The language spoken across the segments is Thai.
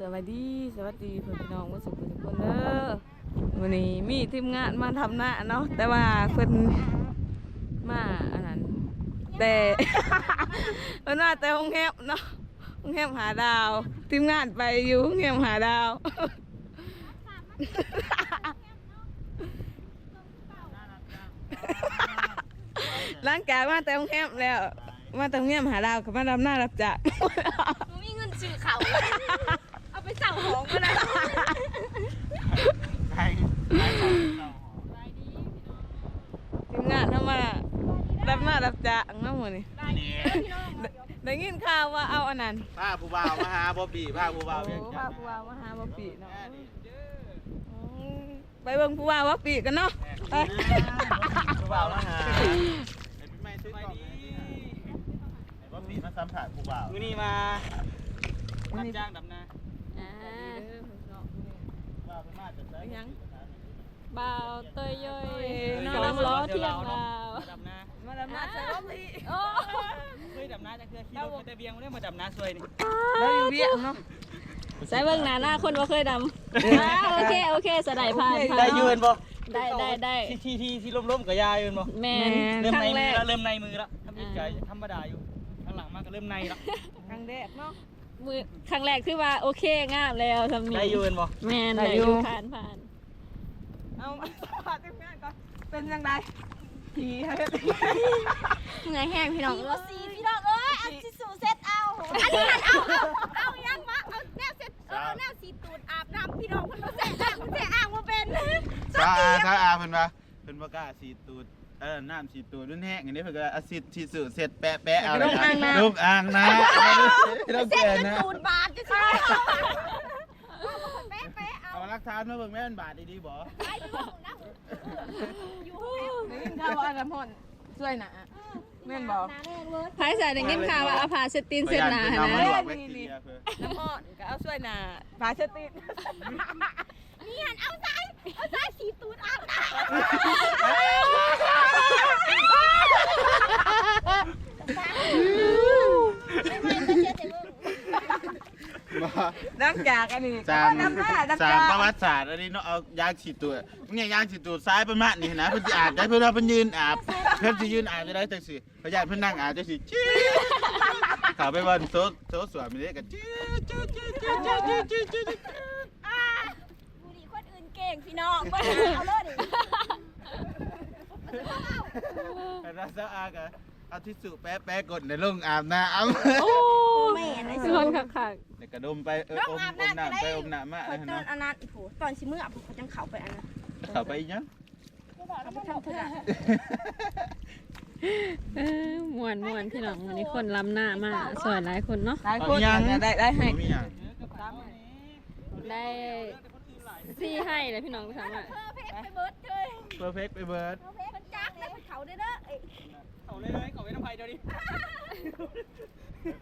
สวัสดีสวัสดีเพื่อนพี่น้องว่าสุขทุกคนเด้อวันนี้มีทีมงานมาทำหน้าเนาะแต่ว่าเพิ่นมาอันนั้นแต่เพิ่นมาแต่ห้องแฮมเนาะห้องแฮมหาดาว ทีมงานไปอยู่ห้องแฮมหาดาวหลังจากมาแต่ห้องแฮมแล้ว มาแต่ห้องแฮมหาดาวกับมาดำหน้ารับจ้ามีเงินซื้อเขา ไปสั่งของก็ได้ใครใครของเราทีมงานทำมารับหน้ารับจ้างเนาะหมื้อนี้นี่ได้ยินข่าวว่าเอาอันนั้นผ้าผู้บ่าวมาหาบ๊อบบี้ผ้าผู้บ่าวเวียงโอ้จัพานทร์ผู้ว่ามาหาบ่ปีเนาะแม่นี่อืมไปเบิ่งผู้ว่าว่าปีกันเนาะไป ผู้บ่าวมาหาไอ้พี่ไม่ซื้อกล่องให้นี่นะไอ้บ๊อบบี้มาสัมผัสผู้บ่าว มือนี้มารับจ้างดำนาอ่า ผู้บ่าวเพิ่นมาจากไหน ยังบ่าวเตยย่อยน้น้อองงล้อเที่ยงเนาะดาวมาดำนามารับหน้าใส่บ่ปีโอ้เคยดำนาจากเรือขี่รถมาแต่เบียงไม่ได้มาดำนาซวยนี่แล้วอยู่เวียงเนาะใส่เบิ่งหน้าหน้าคนบ่เคยดำอ่าโอเคโอเคสะได้ผ่านผ่านได้ยืนบ่ได้ได้ได้ที่ที่ที่ที่ล้มๆกับยายืนบ่แมนเริ่มครั้ในงแรมือกแล้วเริ่มในมือแล้วทำอีกใจธรรมดาอยู่ข้างหลังมาก็เริ่มในแล้วครั้งแรกเนาะ มือครั้งแรกคือว่าโอเคงามแล้วสำนีได้ยืนบ่แมนได้ได้ออยู่ยู่ผ่านผ่านเอามาสัมภาษณ์ทีมงานก่อนเป็นจังไดผีเฮ็ดเหนื่อยแห้งพี่น้องเอาสีพี่น้องเอ้ยเอาสีสูเซ็ตเอา อันนี้หันเอาเอาเอายังวะเอาแนวเซ็ตเอาแนวสีตูดอาบน้ำพี่น้องคนมาแสอ่างคนแสอ่างมาเป็นถ้าอาถ้าอาเพิ่นว่าเพิ่นบ่กล้าสีตูด เออน้ำสีตูดมันแห้งอันนี้เพิ่นก็อาซิดที่สื่อเสร็จแปะแปะเอาเลยนะลูกอ่างนะลูกเซ็ตแก่เป็นนะตูดบาทจะใช่เป๊ะเป๊ะเอาเอาหลักฐานมาเบิ่งแม่นบาทดีๆบ่ไปดูนะอยู่แถวได้ยินข่าวว่าอันน้ำพนช่วยหนะแม่นบ่นาแน่เวิร์ดพายสายได้ยินข่าวว่าเอาผ้าเช็ดตีนเช็ดหน้าเอามานะลวกแบคทีเรียเพิ่นน้ำพนก็เอาช่วยหน้าผาเชดติดนี่หันเอาซ้ายเอาซ้ายสีตูดอาบน้ำไม่ไม่ไม่เช็ดเดี๋ยวมึง บ่ น้ำจากอันนี้สามน้ำหน้าน้ำสาจากมประวัติศาสตร์อันนี้เนาะเอายางฉีดตัวเนี่ยยางฉีดตัวซ้ายประมาณนี้นะเพิ่นสิอาบได้เพิ่นว่าเพิ่นยืนอาบเพิ่นสิยืนอาบจะได้จังซี่พยานเพิ่นนั่งอาบจังซี่จี๊ดเข้าไปวันโซโซสวยมีเด้กันจี๊ดจี๊ดจี๊ดจี๊ดจี๊ดจี๊ดจี๊ดอ่าบุหรี่คนอื่นเก่งพี่น้องเบิ่งเอาเลยดิแต่ถ้าซะอากะ เอาทิชชู่แป๊ะแป๊ะกดในลงอาบน้ำโอ้แม่ไอ้ทุกคนคักคักในกระดมไปเออน้องอมอาบอมน้ำน้ำไปอมน้ำมาคเลยนตอเนาะนอันนั้นโอ้โหตอนชิมืออะผมเขาจังเขาไปอันนั้นเข้าไปอีกเนาะเขาไปทำเถื่อนเออมวนมวนพี่น้องวันนี้คนล้ำหน้ามาสวยหลายคนเนาะหลายคนเนี่ยได้ได้ให้บ่มีหยังได้ซี่ให้เลยพี่น้องถามว่าเพอร์เฟกไปเบิร์ดเลยเพอร์เฟกต์ไปเบิร์ดเพอร์เฟกมันจักเลยมันเขาได้เด้อเอ้ย เขาเลยเลยเขาไว้น้ำไผ่เดียวดิ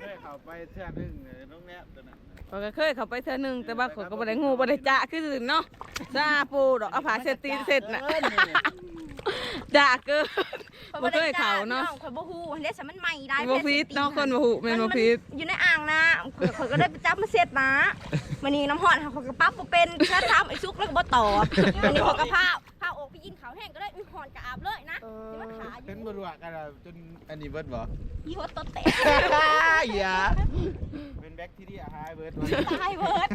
เคยเข้าไปเทื่อนึงเลยน้องแนบตัวนั้นข้อยก็เคยเข้าไปเทื่อหนึงแต่ว่าข้อยก็บ่ได้งูบ่ได้จะคืออื่นเนาะจ้าปูดอกเอาผาเชดตีนเสร็จน่ะจ้าเกินบ่เคยเข้าเนาะข่อยบ่ฮู้อันนี้ฉันมันใหม่ได้บ่พีดเนาะคนบ่ฮู้แม่นบ่พีดอยู่ในอ่างนะข่อยข่อยก็ได้ไปจับมาเสร็จนะมันนี่น้ำหอดค่ะข่อยก็ปั๊บบ่เป็นถ้าทำไอ้ซุกแล้วก็บ่ตอบมันนี่ข่อยก็พาพา ออกไปยินเขาวแห้งก็ได้อุ้ยหอนกะอาบเลยนะสิมันขาอเห็นยู่บ่รู้กันแล้วจนอันนี้เบิดบ่ยี่ห้อต้นแตะอย่าเป็นแบคทีเรียหายเบิดตายเบิร์ด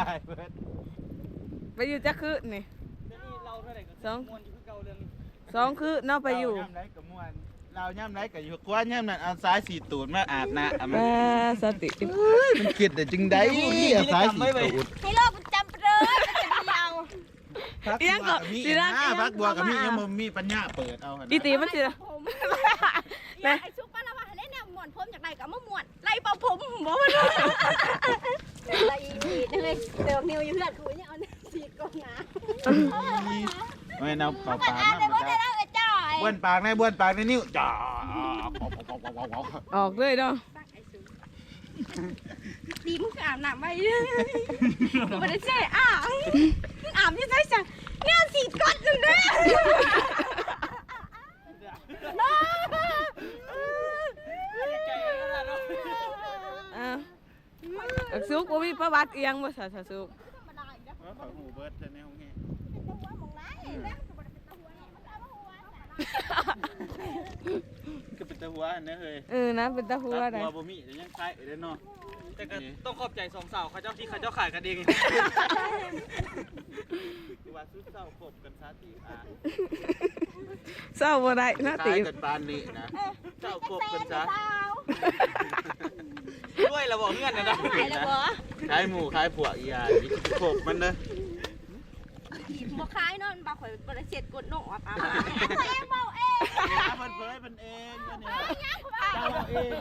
หายเบิดไปอยู่จักคืนนี่เดี๋ยวนี้เราเท่าไหร่ก็สองมวนอยู่คือเก่าเรื่องนี้สองคืนเนาะไปอยู่เราย่ำไรกับม่วนเราย่ำไรกับอยู่กวนย่ำนั่นเอาสายสีตูดมาอาบน้ำแปมันสติมันคิดแต่จึงได้เอาสายสีตูดให้โลกมันจำไปเลยมันจะเดียว พักอีหยังก็มีสิรักอีหยังพักบัวกับมีเข้ามายังบ่มีปัญญาเปิดเอาหั่นอีนะตีมันสิผมนะไอ้ซุกป้าละว่าเล่นแนวม่วนผมจากไหนก็มาม่วนไล่เป่าผมบ่ไล่อีกเลยเดี๋ยวนิวอยู่เพื่อนคุยเนี่ยเอาสีกองน้ไม่เอาเป่าำปากอ่านน้ำไปมันว่าจะได้แล้วไอ้จ้อยบ้วนปากในบ้วนปากในนิ้วจ้าออกเลยเนาะดีมึงอาบน้ำไว้มึงไม่ได้ใช่อาบมึงอาบที่ใช่สั่งเนี่ยสีก้อนหนึ่งเด้อใจแล้วล่ะเนาะอะโอเคสุกบ่มีประวัติเอียงบ่สาสาสุกว่าขอหูเบิร์ดจะในห้องแห้งก็เป็นตะหัวอันนะเฮ้ยเออนะเป็นตะหัวตัได้หัวบ่มีแต่ยังคล้ายเด้อเนาะ แต่ก็ต้องขอบใจสองสาวเขาเจ้าที่เขาเจ้าขายกันเองคือว่าสุดเศร้าคบกันซะที่อ่าเศร้าบ่ได้นะคติล้ายกันปานนี้นะเศร้าคบกันซะด้วยเราบอกเงื่อนนะนะไปแล้วบ่คล้ายหมู่คล้ายผัวอีหยาดิคบมันเด้อ บ่คล้ายเนาะมันบ่ข่อยบ่ได้เสร็จกดนอกอะป้าเองเบาเองนี่นเพิ่นเผยเพิ่นเองก็เนี่ยเจ้าเอง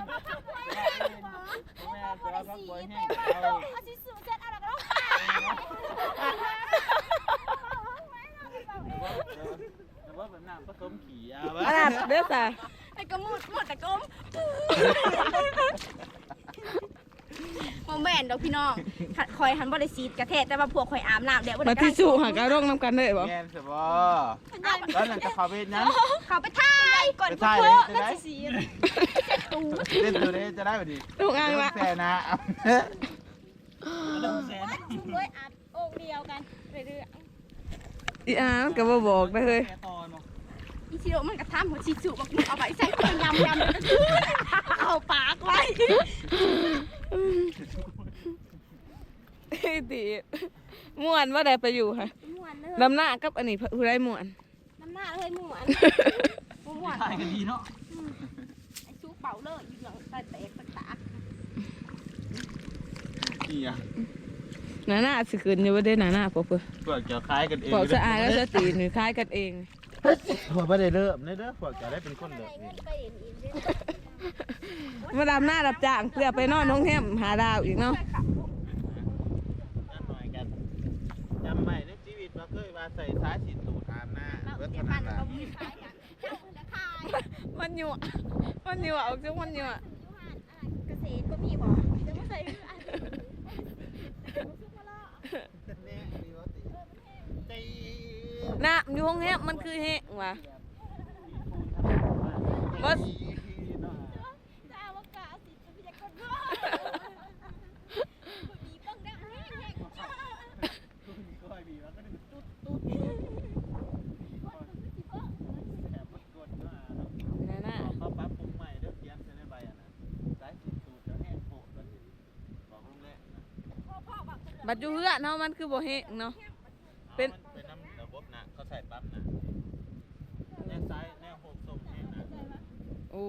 แม่จะรับพักบ่อยแห้งเอาเอาสิสูเสร็จอะไรก็ต้องแต่ว่าแบบน้ำผสมขี้อะอันนั้นเด้อสาไอ้ก็มุดหมดแต่กลมโมแมนดอกพี่น้อง คอยหันบ่ได้ซีดกระเทศแต่ว่าพวกข่อยอาบน้ำเดี๋ยวบ่มาได้ที่สู่หากระร่องน้ำกันได้บ่แม่นสิบ่ตอนนั้นจะเข้าไปเฮ็ดหยังเขาไปถ่ายก่อนไปพวถ่ายกเลยเธจะอได้นั่นสิซีดตูดเล่นตัวนี้จะได้บ่ดีลูกอ่างละแซ่นะเอาแสนด้วยอาบโอ่งเดียวกันเรื่อยอีอามันก็บ่บอกได้เฮ้ยแค่ตอนเนาะๆอีชิโร่มันกระทำหัวชิสุบอกมึงเอาไปใส่เครื่องยำยำแล้วก็คืนเอาปากไว้ ไอ้ติม่วนว่าได้ไปอยู่ค่ะม่วนเลยลำหน้ากับอันนี้ผู้ได้ม่วนน้ำหน้าเลยม่วนม่วนขายกันดีเนาะไอ้ชูเป่าเลยอยู่หลังใต้แตกตะตากขี้อะหน้าหน้าสิขึ้นอยู่บ่ได้หน้าหน้าพวกเพิ่นพวกจะคล้ายกันเองพวกสะอาดก็สตีนี่คล้ายกันเองพวกบ่ได้เริ่มเด้อเด้อพวกจะได้เป็นคนเริ่มเองไปเห็นอีกเด้อมาดำหน้ารับจ้างเพื่อไปนอนโรงแรมหาดาวอีกเนาะ นั่นหน่อยกันจำใหม่ในชีวิตว่าเคยว่าใส่สายสินตูดอาบหน้าเราเบิดเก็เท่าบนั้บ้านนล่ะเรามีขายกันเจ้าจะขายมันอยู่มันอยู่ออกจังมันอยู่ยูหันเกษตรก็มีบ่จะมาใส่อันแน่ดีว่าติตีน้ำอยู่ห้องแรมมันคือแห้งว่ะบ่จะเอากาสิจะพี่จะกดบ่ดีต้องได้แห้ง ค่อยบีว่าก็นึกตุ๊ดตุ๊ดแถมมันกดมาเนาะ หน้าหน้า เขาปรับปรุงใหม่เด้อเขียนใส่ในใบอะนะสายสินตูดจะแห้งโผล่กันบอกลุงแรกนะ บัดอยู่เฮือนเนาะมันคือบ่แห้งเนาะ เป็นอามันเป็นน้ำระบบนะเขาใส่ปั๊บนะแนวซ้ายแนวหกส่งแห้งนะโอ้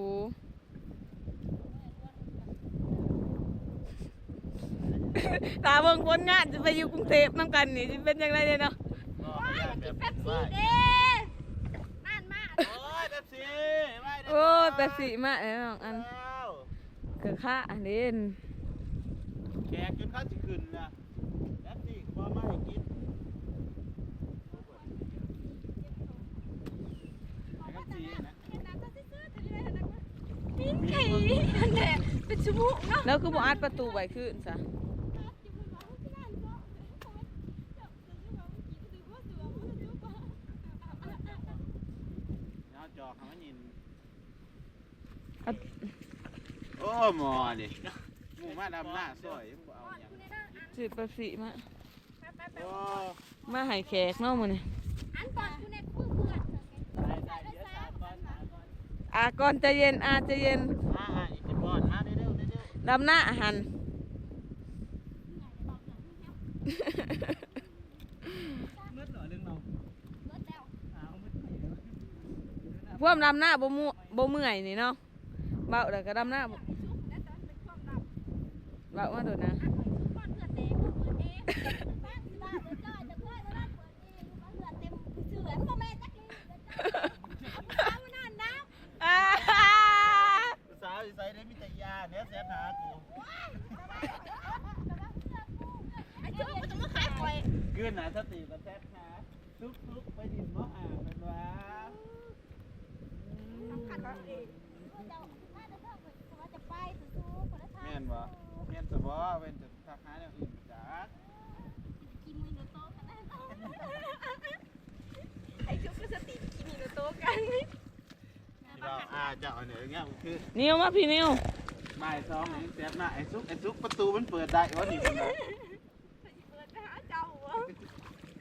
ตาเบิ่งผลงานจะไปอยู่กรุงเทพนํกันนี่สิเป็นจังไดเด้เนาะก็พยายามแบบแป๊บว่าซี่เด้นั่นมากโอ้ยแบบสีไม่ได้โอ้ยแต่สีมาแล้วน้องอัน แล้วเกิดค่าอันเด่นแขกจนเขาจะขึ้นนะแบบสีก็บ่ไม่ให้กินแบบสีนะ ปิ้น ไก่นั่นแหละเป็นชั่วโมงเนาะแล้วคือบ่อัดประตูไว้ขึ้นซะเอาจอกให้มันยินอัดโอ้หมอดิหมูมาดำหน้าซอยยังบ่เอาหยังสิไปสีมาโอ้มาให้แขกเนาะมื้อนี้อันก่อนกูเนี่ยเพื่อนเพื่อน ได้ได้เดี๋ยวสามก่อนสามก่อน อาก่อนใจเย็นอาใจเย็นอ่าอ่าอีกสิบก่อนมาเร็วๆเร็วดำหน้าอาหันมืดเหรอเรื่องเรารถแล้วอ้าวมืดไปเลยพวกดำหน้าบ่มูบ่เมื่อยนี่เนาะเบาแล้วก็ดำหน้าบ่แล้วตอนเป็นช่วงดับเบามาโดดนะก่อนเพื่อนเต้เปิดเองบ้านที่บ้านเดินจอยจะเพื่อนจะบ้านเปิดเองมาเพื่อนเต็มเสือนพ่อแม่จักรีเอามานานน้ำ อ่า ๆสาวอีไซได้มีแต่ยาเนี่ยแสนหากู ไอ้เจ้ามันจะมาขายคอย เกื้อนหนาสติกับแซนหาทุกๆไปดินมออ่าเป็นว่า ขัดตัวเองเจ้าถ้าจะเพิ่มว่าจะไปสู้ๆคนละทางแม่นบ่แม่นสบ่เว้นจะทักหาอย่างอื่นจ้ากินมือโนโต้กันแน่นอนไอ้ชุบก็สติกินมือโนโต้กันที่เราอ่าเจ้าอันเนี้ยอย่างเงี้ยมันคือนิวมาพี่นิวมบ่ายสองนี่แซ่บหน้าไอ้ซุกไอ้ซุกประตูมันเปิดได้วะนี่คนละเปิดไปหาเจ้าวะ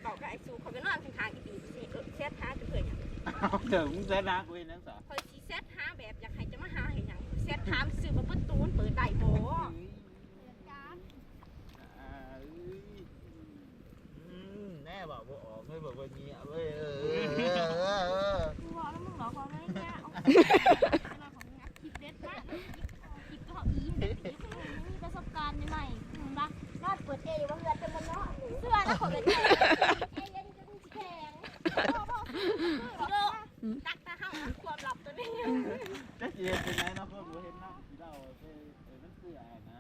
บอกกับไอ้สูเขาไปนอนข้างๆอีปีสิเออเซตหาจะเผื่อหยัง เอาเดี๋ยวมึงแซ่บหน้ากูเองนั่งสอคอยสิเซตหาแบบอยากให้จะมาหาเห็นหยังเซตหามนซื้อมาประตูมันเปิดได้บ่อ่าเอ้ยอืมแน่บอกว่าออกไม่บอกว่าเงี้ยเว้ยเออเออเออเออ กูบอกแล้วมึงหลอกเขาไม่แน่เอาเอาของงัดคลิปเด็ดมากเลยคลิปก็เขาอีเด็ดคลิปมีประสบการณ์ใหม่ๆมึงรักนอดเปิดเอว่าเหือจะมันเนาะเสื้อแล้วขอกันแข็งเอเย็นจะแข็งโดตักตาห้าความลับตัวนี้ จะเจียเป็นไงเนาะเพื่อนกูเห็นเนาะที่เราไปเออมันเสื่อนะ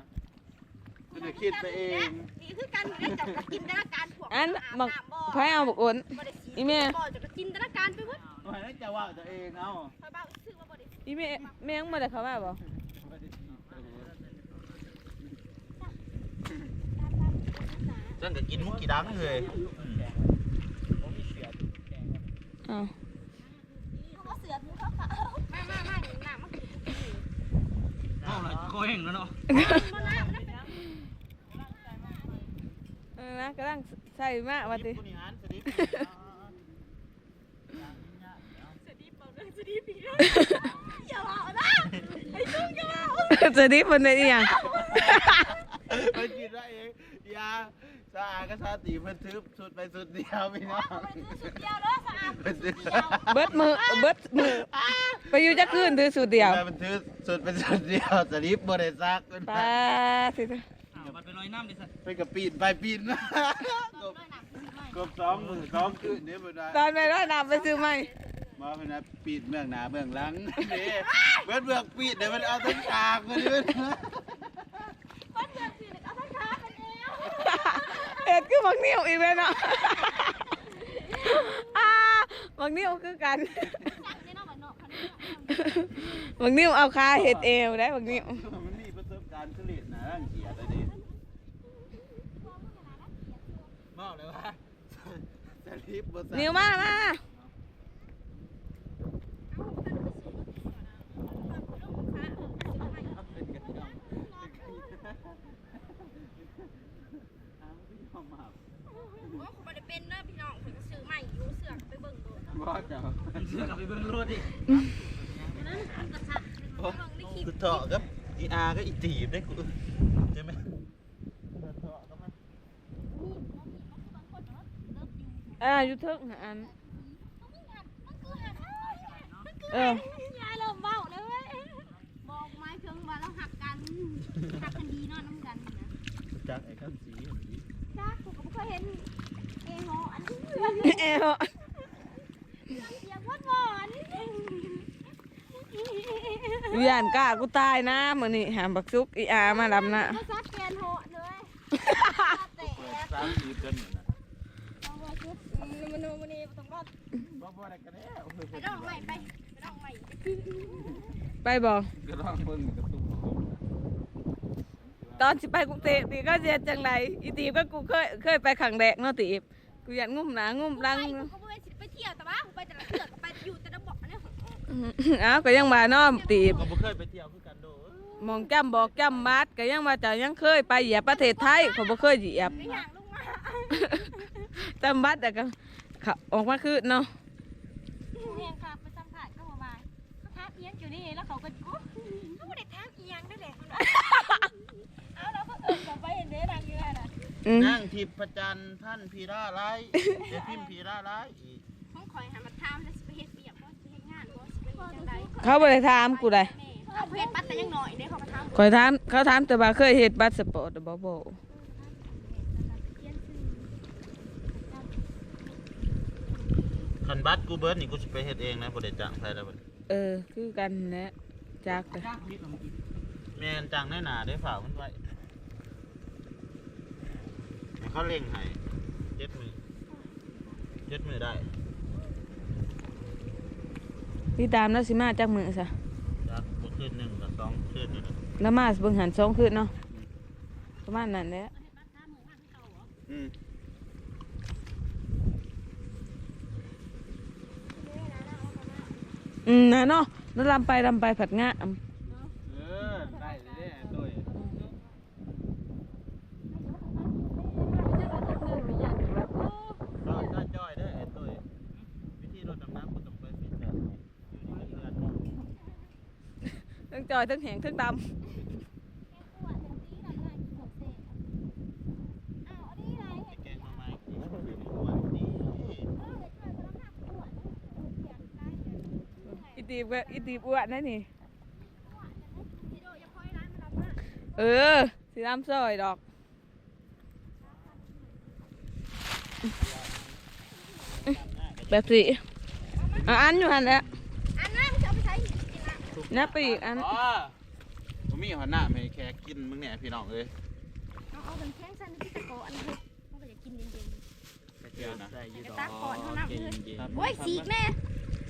กูจะ คิดไปเองนี่คือการได้จับกินตนาการพวกอันอาบบักน้ำบ่ไผเอาบักอ้นบ่ได้สีอีแม่บ่จะกินตนาการไปหมดว่าให้จะว่าตัวเองเอาคอยบ้าซื้อว่าบ่ได้อีแม่แม่งบ่ได้เข้ามาบ่จังก็กินมุกกี่ดังเลยอ้าวเขาก็เสือมือเขาขาวมามามาหนึ่งหน้ามากินเอาละโคเฮงแล้วเนาะ บ่ น้ามันเป็นเออนะกำลังใส่มาว่าติผู้นิหารสวัสดีสดีเปล่าเด้อสดีพี่อย่าเอานะไอ้จุ้งอย่าเอาจะดีเพิ่นได้อีหยังเพิ่นกินได้เองยาสะอาดก็สาติเพิ่นทึบสุดไปสุดเดียวพี่น้องไปซื้อสุดเดียวเด้อสะอาดเพิ่นซื้อเบิดมือเบิดมือไปอยู่จักคืนถือสูตรเดียวมันทึบสุดไปสุดเดียวสลิปบ่ได้ซักเพิ่นปาสิ อ้าวมันเป็นรอยน้ำดิสันไปกับปีนไปปีนมากบกบสองมือสองคืนเดี๋ยวบ่ได้ตอนไปร้อยน้ำไปซื้อใหม่มาเพิ่นนะปีนเบื้องหน้าเบื้องหลังนี่เบิดเบื้องปีนเดี๋ยวมันเอาทั้งฉากมาดิเพิ่นบ้านเมืองสิเอาทั้งขาเป็นเอวเอ็ดคือบักนิ้วอีกเลยเนาะอ่าบักนิ้วคือกันจักได้เนาะบ้านนอกคันนี้บักนิ้วเอาคาเห็ดเอวได้บักนิ้ว มันมีประสบการณ์สุริตนะรังเกียจเลยดิ บอกเลยว่าสลิปบ่ซักนิ้วมามาโอ้ยบ่ได้เป็นเด้อพี่น้องเพิ่นก็ซื้อใหม่อยู่เสือกไปเบิ่งดูบ่เจ้าเชื่อกลับไปเบิ่งรถดินั่นกระชะเบิ่งในคลิปกูเถาะกับอีอาก็อีตีบได้กูใช่ไหมเถาะกับมัน อ่าอยู่เทิงหาอัน เออ ยายเริ่มเว้าเลยเว้ยบอกไม้เพิ่งว่าเราหักกันหักกันดีเนาะน้ำกันนะจากไอ้ข้างสีจ้ากูก็บ่เคยเห็นเอฮออันนี้เพื่อนเอวเสียงหวานๆวิญญาณกล้ากูตายนะมื้อนี้หามบักซุกอีอามาดำนะมาซักแกนโหดเลยแต่เปิดสามสีจนอยู่นะเอาไว้ชุดมันโนมันนี่ต้องรอด บ่บ่ได้กันแล้วไปดองใหม่ไปไปดองใหม่ไปบ่ก็ลองเบิ่งกระตุ้นตอนสิไปกรุงเทพนี่ก็เสียจังไดอีตีก็กูเคยเคยไปครั้งแรกเนาะตีบกูอยากงุ่มหนางุ่มหลังไปกูไปไปเที่ยวแต่ว่ากูไปแต่ละเทือก็ไปอยู่แต่ละบ่อเนี่ยอ้าวก็ยังมาเนาะตีก็บ่เคยไปเที่ยวคือกันโดมองจำบอกจำบัดก็ยังว่าเจะยังเคยไปเหยียบประเทศไทยเขาบ่เคยเหยียบจำบัดแต่ก็ เขาออกมาคือเนาะเฮียงค่ะไปสัมผัสก็มาเขาทักเอียงอยู่นี่แล้วเขาก็กูเขาไม่ได้ทักเอียงได้เลยเอาแล้วก็เอิญกลับไปเห็นเด้ดังอยู่นั่นน่ะอืมนั่งทิพย์พระจันทร์ท่านพีราไลายเดี๋ยวพิมพ์พีราไลายอีกห้องคอยหามาทำแล้วสิไปเฮ็ดเปียกบ่สิเฮ็ดงานบ่สิไปเฮ็ดจังไดเขาบ่ได้ถามกูได้เอาเพชรปัดแต่ยังหน่อยเด้เขามาทำ คอยถามเขาถามแต่ว่าเคยเฮ็ดบัตรสปอร์ตบ่บ่ คันบัตรกูเบิร์ดนี่กูสิไปเฮ็ดเองนะบ่ได้จ้างใครแล้วบัดเออ คือกันแหละจักแต่ยากนิดหน่อยแม่นจ้างแน่หนาได้ฝ่ากมันไว้ให้เขาเร่งให้เจ็ดมือเจ็ดมือได้พี่ตามแล้วสิมาจักมื้อซะจากบ่คืนหนึ่งกับสองคืนนี่แหละแล้วมาเบิ่งหันสองคืนเนาะประมาณนั้นแหละอืม อืมนะเนาะแล้วลำไปลำไปผัดงะต้องจอยเด้อไอ้ตุ้นต้องไปฟิต้อมองดำ ตีบก็อีตีบอ้วนนะนี่จิโดอย่าคอยร้านมันรับมาเออสีดำซอยดอก แบบสิอะอันอยู่หันแหล้วอันนั้นมันจะเอาไปใช้หินกินละนับไปอีกอัน อ๋อผมมีหัวหน้าให้แขกกินมึงเนี่ยพี่น้องเอ้ยเอาเอาเป็นแข้งสั้นที่ตะโกอันนี้มันก็จะกินเย็นเดี๋ยวนะใส่อยืดๆตาก่อนเท่านั้นเย็เลยนเย็นโอ้ยสีกแน่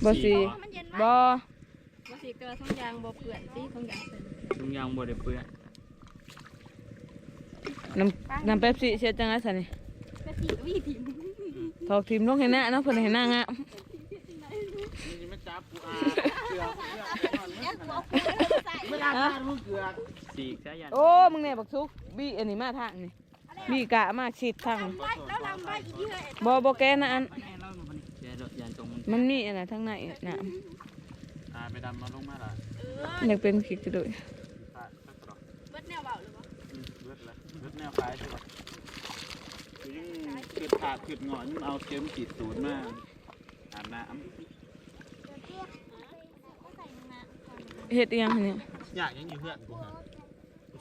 บอสีมันเย็นบมากอบ่สิเกลือท้องยางบ่เปื้อนติท้องยางเสร็จทุงยางบ่ได้เปื้อนน้ำน้ำเป๊ปซี่เสียจังไรสันนี่แต่สีก็มีถิ่มถอกทีมลงให้หน้าเนาะเพิ่นให้หน้างามนี่ไม่จับกูอาเกลือยังกลัวกูเลยใส่ไม่ได้การมึงเกลือสีกซะยันโอ้มึงเนี่ยบักซุกบี้อันนี้มาทางนี่บี้กะมาฉีดทางไว้แล้วลำไว้อีกทีเลยบอบอแกนะอัน มันมันมีอันน่ะทางในน่ะอ่าไปดำมาลงมาละอยากเป็นคิกจะด้วยอะสักกรอกเบิดแนวเบาหรือเปล่าอืมเบิดละเบิดแนวคล้ายใช่ปะคือยังคือขาดคือหงอนเอาเข็มขีดศูนย์มาอาบน้เฮ็ดอีหยังเนี่ยำอยากยังอยู่เพื่อนกูฮะ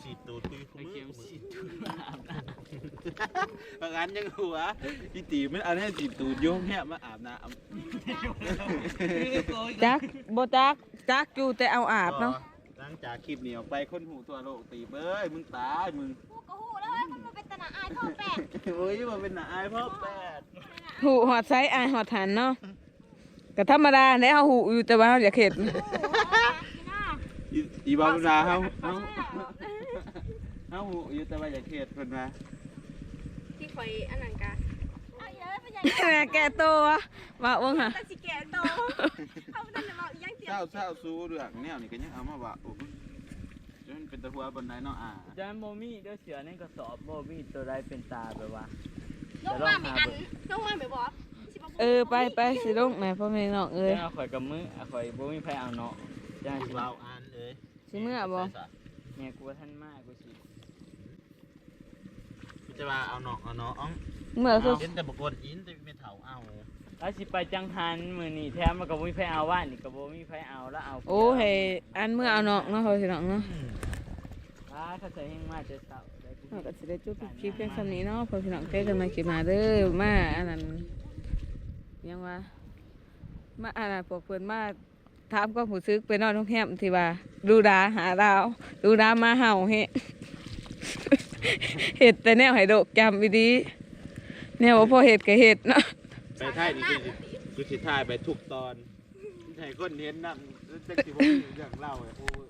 กูฉีดตูดกูอยู่ไอมืเกอมกูสีฉีดบางอันยังหัวพี่ตีมันเอาเนี่ยฉีดตูดโยงแหบมาอาบน้ำจักบ่จักจักอยู่แต่เอาอาบเนาะหลังจากคลิปนี้ออกไปคนหูตัวโลกตีเบ้ยมึงตายมึงกูก็หูแล้วมันมาเป็นตนาอายพ่อแปดโอ้ยมันเป็นหนาอายพ่อแปดหูหอดไซอายหอดหันเนาะก็ธรรมดาแล้วเฮาหูอยู่แต่ว่าเฮาอยากเฮ็ดอีอีบาบุนาเฮา เฮาเฮาหูอยู่แต่ว่าอยากเฮ็ดเพิ่นมาที่ข่อยอันนั้นกะเอาเยอะเป็นอย่างแม่แก่ตัวว่าว่าหะแต่สิแก่โตเขาเป็นจะมาอีกอย่างเดียวเศร้าเศร้าสู้เรื่องแนวนี่ก็ยังเอามาว่าโอ้ยจนเป็นตะหัวบนไดเนาะอ่าจานโมมี่เดี๋ยวเสือในกระสอบโมมี่ตัวใดเป็นตาแบบว่าลงมาไม่อันลงมาไม่บอกเออไปไปสิลงแม่พ่อแม่น้องเอ้ยจ้าข่อยกับมือข่อยบ่มีไผเอาเนาะจ้าสิเราอ่านเอ้ยสิเมื่อบ่เนี่ยกูว่าท่านมากกูสิ จะว่าเอาเนาะเอาเนาะอ๋องเมื่อสุเห็นแต่บกวนอินแต่ไม่เฒ่าเอาแล้วสิไปจังหันมื้อนี้แถมมันก็บ่มีไผเอาว่านนี่ก็บ่มีไผเอาแล้วเอาโอ้ให้อันเมื่อเอาน้องเนาะพ่อสิน้องเนาะอ่าถ้าใส่แห้งมาจะเศร้าได้กูเราก็สิได้จุดคลิปเพียงเท่านี้เนาะพ่อพี่น้องเจอกันใหม่คลิปหน้าเด้อมาอันนั้นยังว่ามาอันนั้นพวกเพิ่นมาถามก็ผู้ซึกไปนอนโรงแรมที่ว่าดูดาหาดาว ดูดามาเห่าเฮ เห็ดแต่แนวให้โดกจำอีดีแนวว่าพอเห็ดก็เห็ดเนาะไปถ่ายนี่คือคือสิถ่ายไปทุกตอนให้คนเห็นนำจักสิบ่มีเรื่องเล่าไอ้โอ้ยโอ้